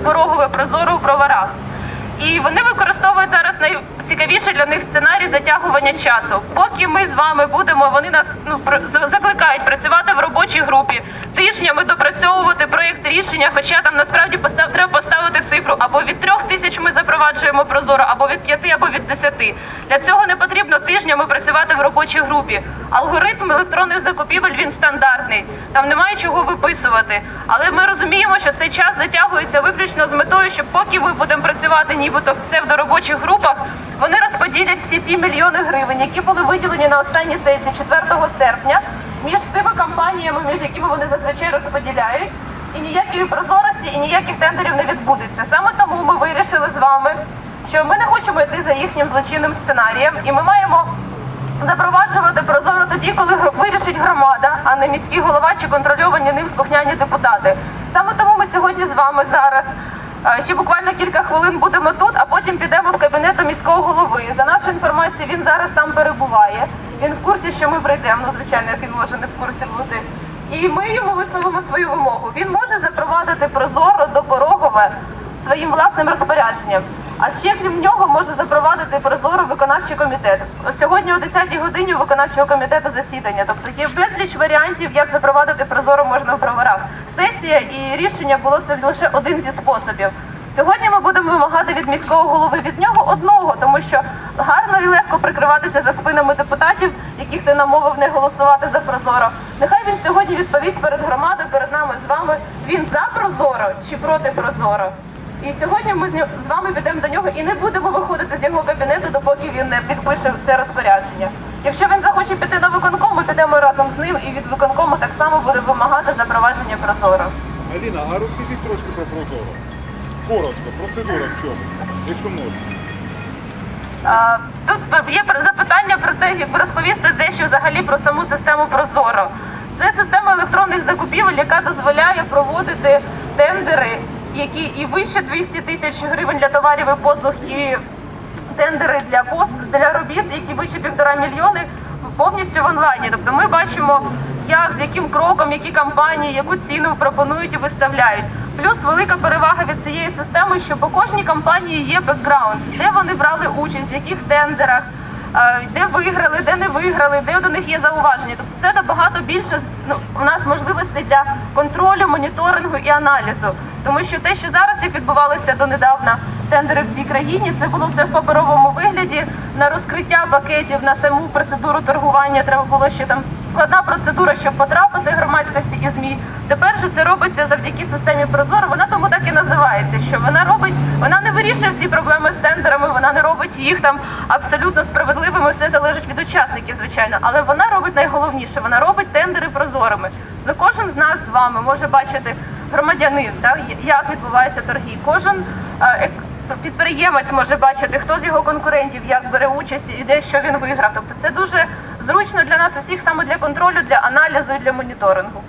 допорогове прозоро у броварах. І вони використовують зараз найцікавіший для них сценарій затягування часу. Поки ми з вами будемо, вони нас ну закликають працювати в робочій групі, тижнями допрацьовувати проєкт рішення. Хоча там насправді постав треба поставити цифру або від трьох тисяч ми запроваджуємо прозоро, або від п'яти, або від десяти. Для цього не потрібно тижнями працювати в робочій групі. Алгоритм електронних закупівель він стандартний. Там немає чого виписувати. Але ми розуміємо, що цей час затягується виключно з метою, щоб поки ми будемо працювати нібито в псевдоробочих групах, вони розподілять всі ті мільйони гривень, які були виділені на останній сесії 4 серпня, між тими компаніями, між якими вони зазвичай розподіляють. І ніякої прозорості, і ніяких тендерів не відбудеться. Саме тому ми вирішили з вами, що ми не хочемо йти за їхнім злочинним сценарієм, і ми маємо запроваджувати прозоро тоді, коли вирішить громада, а не міський голова чи контрольовані ним слухняні депутати. Саме тому ми сьогодні з вами зараз. е, Ще буквально кілька хвилин будемо тут, а потім підемо в кабінет до міського голови. За нашу інформацію, він зараз там перебуває. Він в курсі, що ми прийдемо. Ну, звичайно, як він може не в курсі бути. І ми йому висловимо свою вимогу. Він може запровадити прозоро допорогове своїм власним розпорядженням. А ще крім нього може запровадити прозоро виконавчий комітет. Сьогодні о 10-й годині у виконавчого комітету засідання. Тобто є безліч варіантів, як запровадити прозоро можна в броварах. Сесія і рішення було це лише один зі способів. Сьогодні ми будемо вимагати від міського голови від нього одного, тому що гарно і легко прикриватися за спинами депутатів, яких ти намовив не голосувати за прозоро. Нехай він сьогодні відповість перед громадою, перед нами з вами. Він за прозоро чи проти прозоро. І сьогодні ми з вами підемо до нього і не будемо виходити з його кабінету, допоки він не підпише це розпорядження. Якщо він захоче піти на виконком, ми підемо разом з ним і від виконкому так само буде вимагати запровадження прозоро. Аліна, а розкажіть трошки про Прозоро. Коротко, процедура в чому, якщо можна. Тут є запитання про те, як розповісти дещо взагалі про саму систему Прозоро. Це система електронних закупівель, яка дозволяє проводити тендери, які і вище 200 тисяч гривень для товарів і послуг, і тендери для пост для робіт, які вище півтора мільйони, повністю в онлайні. Тобто ми бачимо, як з яким кроком, які компанії, яку ціну пропонують і виставляють. Плюс велика перевага від цієї системи, що по кожній компанії є бекграунд, де вони брали участь, в яких тендерах. е, Де виграли, де не виграли, де до них є зауваження. Тобто це набагато більше ну, у нас можливостей для контролю, моніторингу і аналізу. Тому що те, що зараз як відбувалося донедавна тендери в цій країні, це було все в паперовому вигляді. На розкриття пакетів, на саму процедуру торгування треба було ще там складна процедура, щоб потрапити громадськості і змі. Тепер же це робиться завдяки системі Прозоро. Вона тому так і називається, що вона робить, вона не вирішує всі проблеми з тендерами, вона не робить їх там абсолютно справедливими. Все залежить від учасників, звичайно, але вона робить найголовніше. Вона робить тендери прозорими. Ну, кожен з нас з вами може бачити громадянин, так, як відбуваються торги. Кожен ек- підприємець може бачити, хто з його конкурентів як бере участь і де що він виграв. Тобто це дуже зручно для нас усіх саме для контролю, для аналізу і для моніторингу.